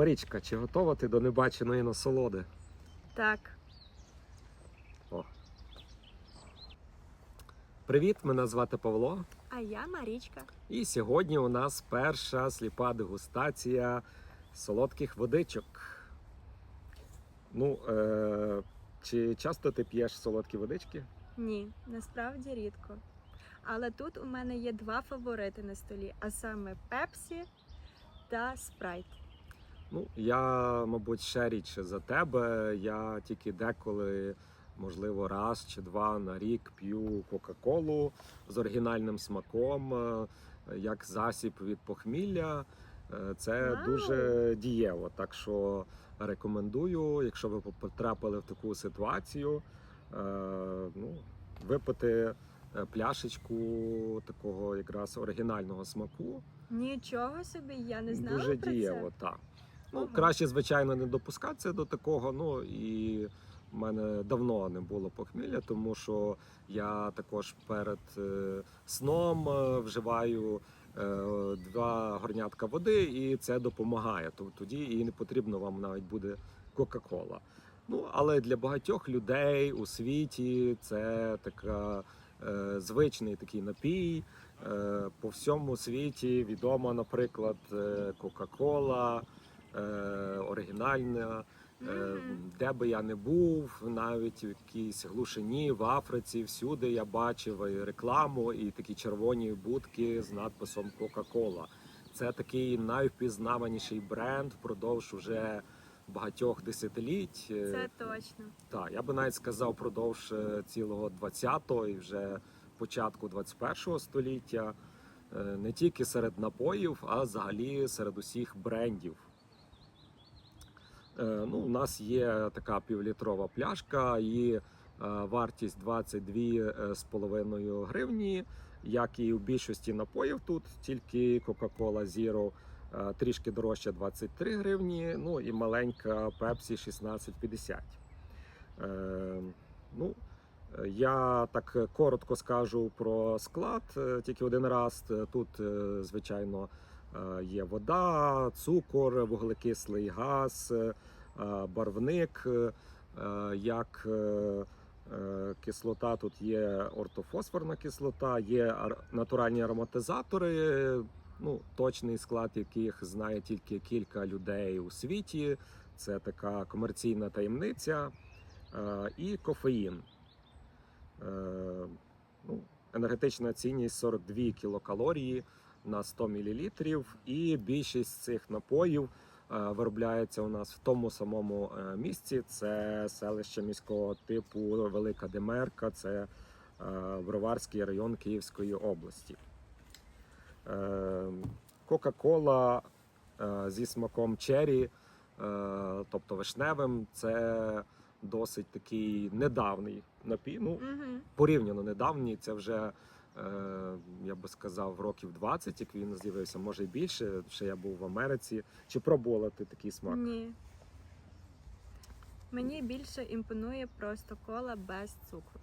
Марічка, чи готова ти до небаченої насолоди? Так, Привіт, мене звати Павло. а я Марічка. І сьогодні у нас перша сліпа дегустація солодких водичок. Ну, е- чи часто ти п'єш солодкі водички? Ні, насправді рідко. Але тут у мене є два фаворити на столі, а саме Пепсі та Спрайт. Ну, я, мабуть, ще рідше за тебе. Я тільки деколи, можливо, раз чи два на рік п'ю Кока-Колу з оригінальним смаком, е, як засіб від похмілля. Е, Це Вау! дуже дієво. Так що рекомендую, якщо ви потрапили в таку ситуацію, е, ну, випити пляшечку такого якраз оригінального смаку. Нічого собі, я не знала Дуже про дієво, це. так. Ну, краще, звичайно, не допускатися до такого. Ну і в мене давно не було похмілля, тому що я також перед е, сном е, вживаю е, два горнятка води, і це допомагає. Тоді і не потрібно вам навіть буде Кока-Кола. Ну, але для багатьох людей у світі це така е, звичний такий напій. Е, по всьому світі відома, наприклад, Кока-Кола, е. Е, Мгм. Де би я не був, навіть в якійсь глушині в Африці, всюди я бачив і рекламу і такі червоні будки з надписом Кока-Кола. Це такий найвпізнаваніший бренд впродовж уже багатьох десятиліть. Е, Це точно. так, я би навіть сказав продовж е, цілого 20-го і вже початку 21-го століття. Е, Не тільки серед напоїв, а взагалі серед усіх брендів. Е, Ну, у нас є така півлітрова пляшка, її е, вартість 22,5 гривні, як і в більшості напоїв тут, тільки Coca-Cola Zero е, трішки дорожче 23 гривні, ну і маленька Pepsi 16,50. Е, Ну, е, я так коротко скажу про склад е, тільки один раз. Е, Тут, е, звичайно, е, є вода, цукор, вуглекислий газ, е, е, барвник. е, е, Як е, е, кислота, тут є ортофосфорна кислота, є натуральні ароматизатори. Ну, точний склад яких знає тільки кілька людей у світі. Це така комерційна таємниця. Е, і кофеїн. Е, ну, енергетична цінність 42 кілокалорії на 100 мл. І більшість цих напоїв е, виробляється у нас в тому самому е, місці. Це селище міського типу Велика Демерка, це е, Броварський район Київської області. Кока-Кола зі смаком чері, тобто вишневим, це досить такий недавній напій. Ну, порівняно недавній. Це вже, я би сказав, років 20, як він з'явився, може і більше. Ще я був в Америці. Чи пробувала ти такий смак? Ні. Мені більше імпонує просто кола без цукру.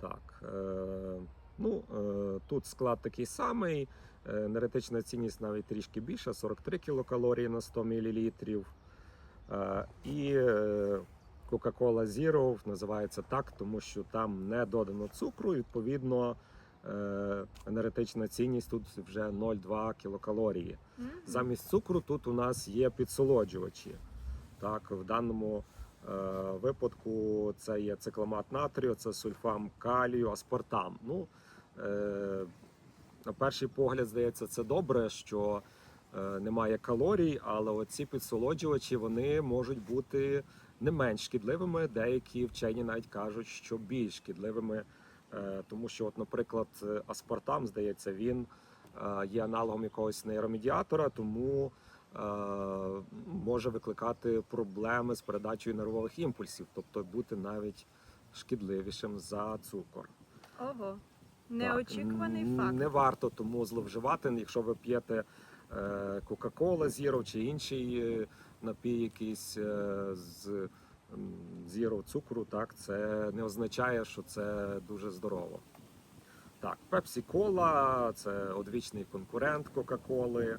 Так. Е, ну, е, тут склад такий самий. Е, енергетична цінність навіть трішки більша 43 кілокалорії на 100 мл. Е, і е, Coca-Cola Zero називається так, тому що там не додано цукру, відповідно. Е, Енергетична цінність тут вже 0,2 кілокалорії. Мгм. Замість цукру тут у нас є підсолоджувачі. Так, в даному е, випадку це є цикламат натрію, це сульфам калію, аспартам. Ну, е, на перший погляд, здається, це добре, що е, немає калорій, але оці підсолоджувачі вони можуть бути не менш шкідливими. Деякі вчені навіть кажуть, що більш шкідливими. Е, тому що, от, наприклад, е, аспартам, здається, він е, є аналогом якогось нейромедіатора, тому може викликати проблеми з передачею нервових імпульсів, тобто бути навіть шкідливішим за цукор. Ого. Неочікуваний Так, факт. Не варто тому зловживати, якщо ви п'єте Coca-Cola Zero чи інший напій якийсь з м, Zero цукру, так це не означає, що це дуже здорово. Так, Пепсі Кола це одвічний конкурент Кока-Коли.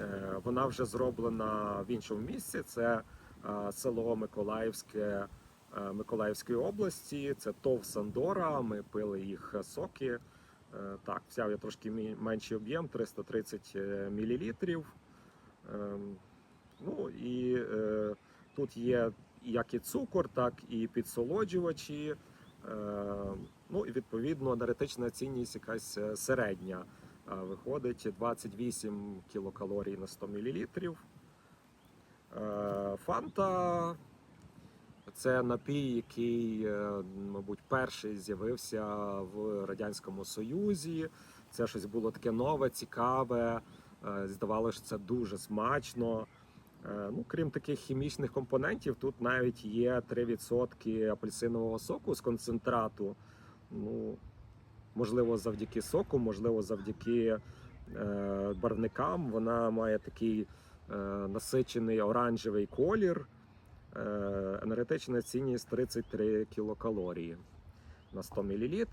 Е, Вона вже зроблена в іншому місці. Це е, село Миколаївське е, Миколаївської області. Це ТОВ Сандора. Ми пили їх соки. Е, Так, взяв я трошки менший об'єм 330 мл. Ну і е, тут є як і цукор, так і підсолоджувачі. Е, Ну і відповідно енергетична цінність якась е, середня е, виходить 28 кілокалорій на 100 мл. Фанта це напій, який, мабуть, перший з'явився в Радянському Союзі. Це щось було таке нове, цікаве. Здавалося, що це дуже смачно. Е, Ну, крім таких хімічних компонентів, тут навіть є 3% апельсинового соку з концентрату. Ну, можливо, завдяки соку, можливо, завдяки е, барвникам. Вона має такий е, насичений оранжевий колір. Е, енергетична цінність 33 кілокалорії на 100 мл.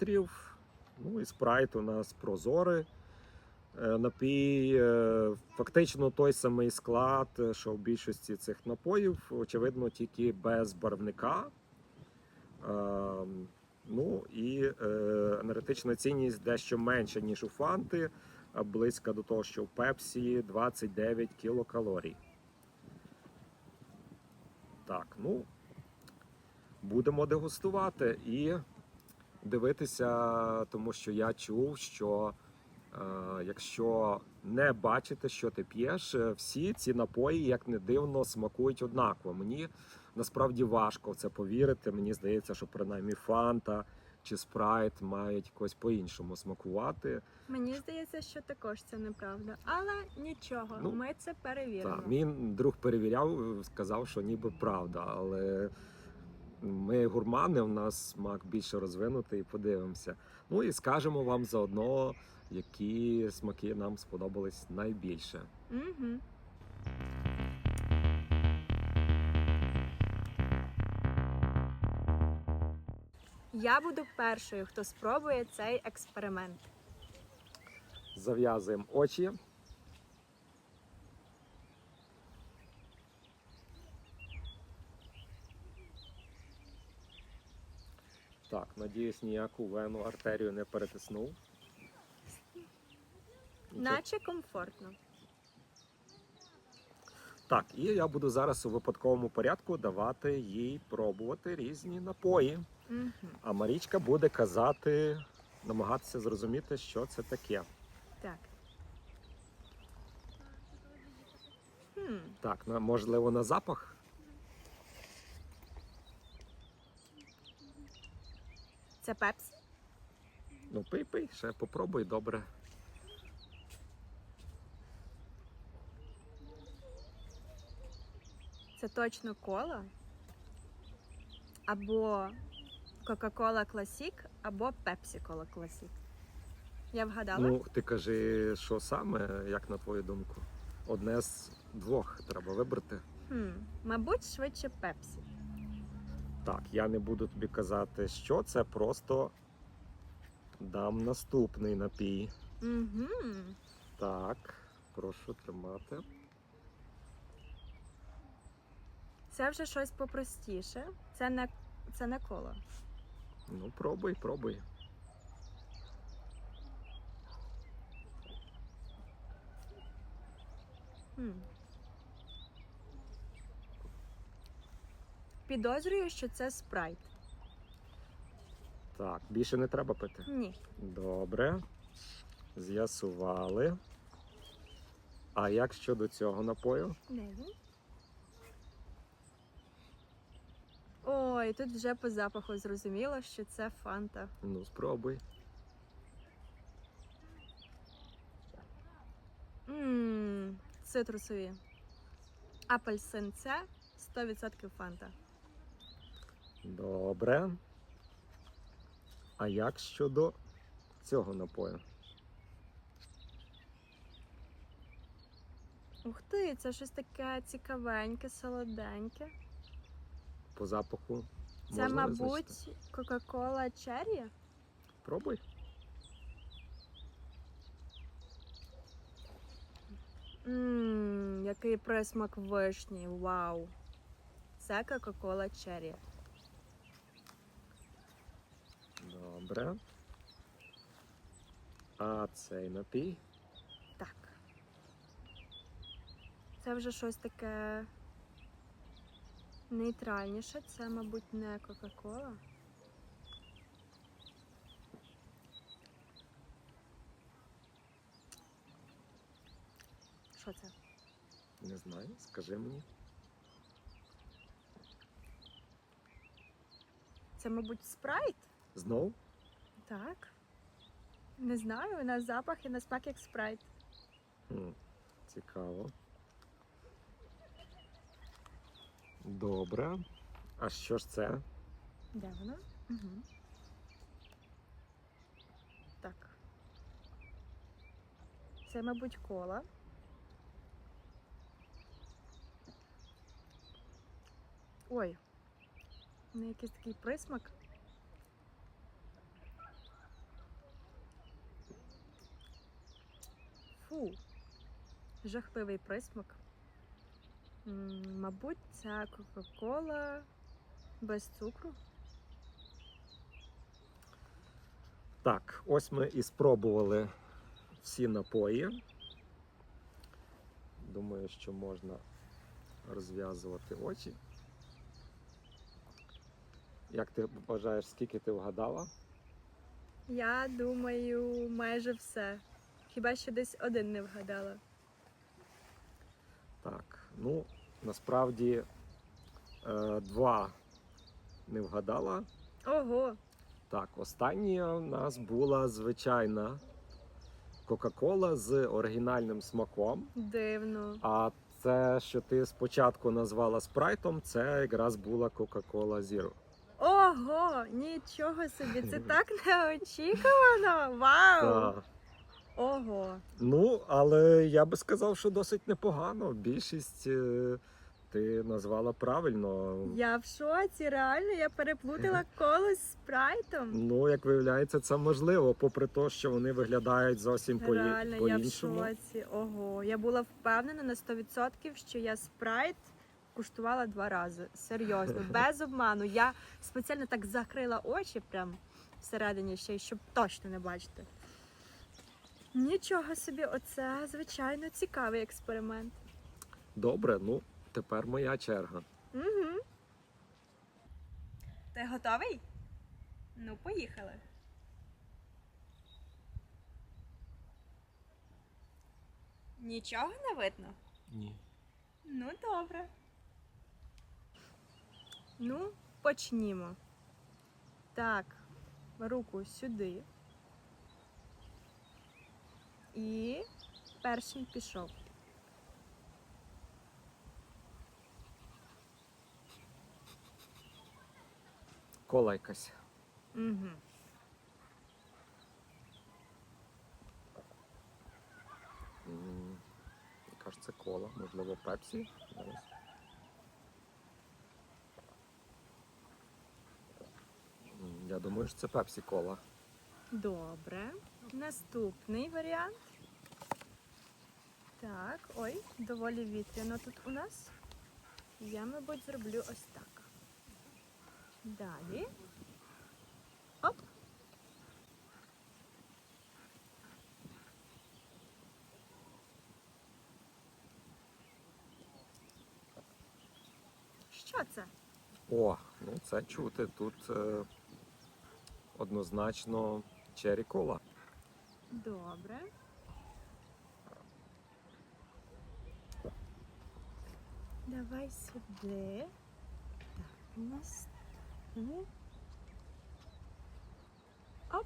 Ну і спрайт у нас прозорий. Е, Напій е, фактично той самий склад, е, що в більшості цих напоїв, очевидно, тільки без барвника. Е, Ну і енергетична цінність дещо менша, ніж у Фанти, близька до того, що в Пепсі 29 кілокалорій. Так, ну будемо дегустувати і дивитися, тому що я чув, що якщо не бачити, що ти п'єш, е, всі ці напої, як не дивно, смакують однаково. Мені насправді важко в це повірити. Мені здається, що принаймні Фанта чи спрайт мають якось по-іншому смакувати. Мені здається, що також це неправда. Але нічого, Ну, ми це перевіримо. Так, мій друг перевіряв, сказав, що ніби правда, але ми гурмани, у нас смак більше розвинутий, подивимося. Ну і скажемо вам заодно, які смаки нам сподобались найбільше. Угу. Я буду першою, хто спробує цей експеримент. Зав'язуємо очі. Так, надіюсь, ніяку вену артерію не перетиснув. Наче комфортно. Так, і я буду зараз у випадковому порядку давати їй пробувати різні напої. Угу. А Марічка буде казати, намагатися зрозуміти, що це таке. Так. Хм. Так, на, можливо, на запах. Це пепсі? Ну, пий, пий, ще попробуй, добре. Це точно кола. Або Кока-Кола Класік, або Пепсі Кола Класік. Я вгадала? Ну, ти кажи, що саме, як на твою думку? Одне з двох треба вибрати. Хм. Мабуть, швидше Пепсі. Так, я не буду тобі казати, що це, просто дам наступний напій. Угу. Так, прошу тримати. Це вже щось попростіше. Це не, це не кола. Ну, пробуй, пробуй. Хм. Підозрюю, що це спрайт. Так, більше не треба пити. Ні. Добре. З'ясували. А як щодо цього напою? Де він? Ой, тут вже по запаху зрозуміло, що це фанта. Ну, спробуй. Ммм, цитрусові. Апельсин це 100% фанта. Добре. А як щодо цього напою? Ух ти, це щось таке цікавеньке, солоденьке по запаху. Це, можна мабуть. Кока-Кола Черрі? Пробуй. Ммм, який присмак вишні. Вау. Це Кока-Кола Черрі. Добре. А цей напій? Так. Це вже щось таке нейтральніше. Це, мабуть, не Кока-Кола. Що це? Не знаю, скажи мені. Це, мабуть, спрайт? Знов? Так. Не знаю, на запах і на смак як спрайт. Хм, цікаво. Добре. А що ж це? Де воно? Угу. Так. Це, мабуть, кола. Ой. Ну, якийсь такий присмак. Фу. Жахливий присмак. Мабуть, це Кока-Кола без цукру. Так, ось ми і спробували всі напої. Думаю, що можна розв'язувати очі. Як ти вважаєш, скільки ти вгадала? Я думаю, майже все. Хіба що десь один не вгадала. Так, ну насправді е, два не вгадала. Ого, Так, остання у нас була звичайна Кока-Кола з оригінальним смаком. дивно. А це, що ти спочатку назвала спрайтом, це якраз була Coca-Cola Zero. Ого, нічого собі, це так неочікувано. Вау! Так. Ого. Ну, але я би сказав, що досить непогано. Більшість е, ти назвала правильно. Я в шоці, реально, я переплутала коло з спрайтом. Ну, як виявляється, це можливо, попри те, що вони виглядають зовсім по- Реально, я в шоці. Ого. Я була впевнена на 100%, що я спрайт куштувала два рази. Серйозно, без обману. Я спеціально так закрила очі прям всередині ще, щоб точно не бачити. Нічого собі, оце звичайно цікавий експеримент. Добре, ну тепер моя черга. Угу. Ти готовий? Ну, поїхали. Нічого не видно? Ні. Ну, добре. Ну, почнімо. Так, руку сюди. І перший пішов. Кола якась. Угу. Ж це кола? Можливо, пепсі? Зараз. Я думаю, що це пепсі кола. Добре. Наступний варіант. Так, ой, доволі вітряно тут у нас. Я, мабуть, зроблю ось так. Далі. Оп. Що це? О, ну це чути. Тут е, однозначно чері кола. Добре. Давай сюди. Так, у нас. Ну. Оп.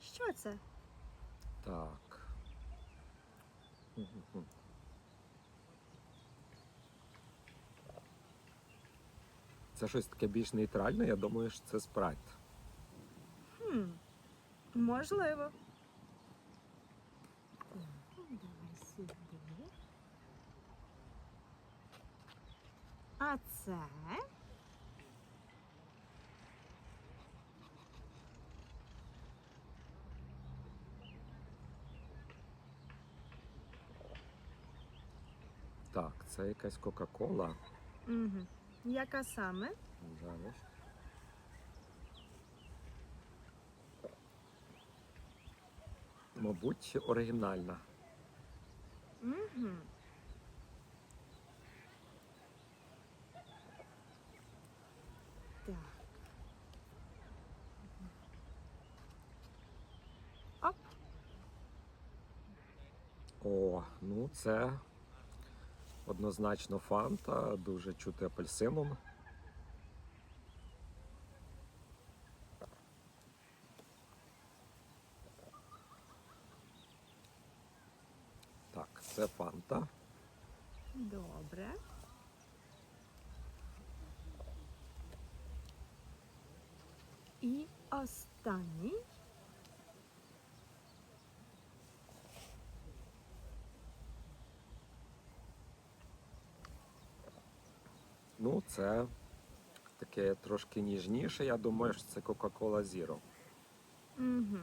Що це? Так. Це щось таке більш нейтральне, я думаю, що це спрайт. Хм. Можливо. Давай сюди. А це. Так, це якась Кока-Кола. Угу. Яка саме? Зараз. Мабуть, оригінальна. Угу. Так. Оп. О, ну це однозначно фанта, дуже чути апельсином. Так, фанта. Добре. І останній. Ну, це таке трошки ніжніше. Я думаю, що це Coca-Cola Zero. Угу.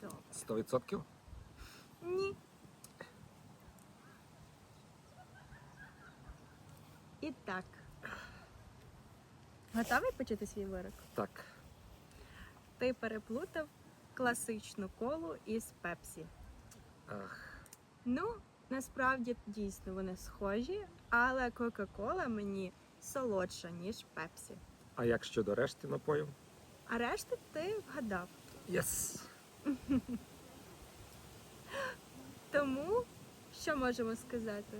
Добре. 100%? Ні. І так. Готовий почути свій вирок? Так. Ти переплутав класичну колу із пепсі. Ах, Ну, насправді дійсно вони схожі, але Кока-Кола мені солодша, ніж пепсі. а як щодо решти напоїв? А решту ти вгадав. Єс! Тому що можемо сказати?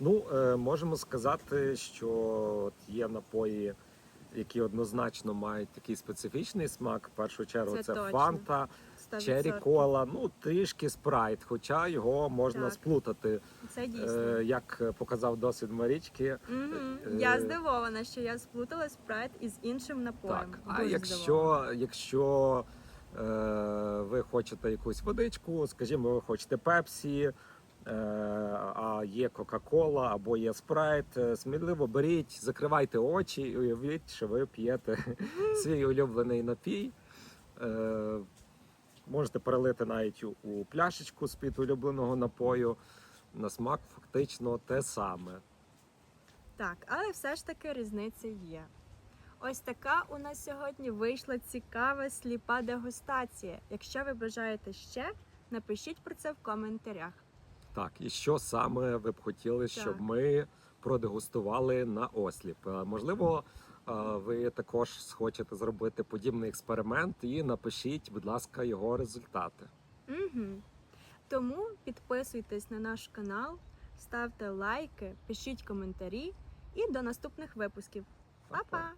Ну, е, можемо сказати, що є напої, які однозначно мають такий специфічний смак. В першу чергу Це це, фанта, 100%. чері кола, ну трішки спрайт, хоча його можна Так. сплутати. Це дійсно. Е, як показав досвід Марічки. Е, Я здивована, що я сплутала спрайт із іншим напоєм. Так, а якщо, здивована. якщо ви хочете якусь водичку, скажімо, ви хочете пепсі, е, а є Кока-Кола або є спрайт, е, сміливо беріть, закривайте очі і уявіть, що ви п'єте свій улюблений напій. Е, можете перелити навіть у, пляшечку з-під улюбленого напою. На смак фактично те саме. Так, але все ж таки різниця є. Ось така у нас сьогодні вийшла цікава сліпа дегустація. Якщо ви бажаєте ще, напишіть про це в коментарях. Так, і що саме ви б хотіли, щоб ми продегустували на осліп? Е, Можливо, е, ви також схочете зробити подібний експеримент і напишіть, будь ласка, його результати. Угу. Тому підписуйтесь на наш канал, ставте лайки, пишіть коментарі і до наступних випусків. Па-па!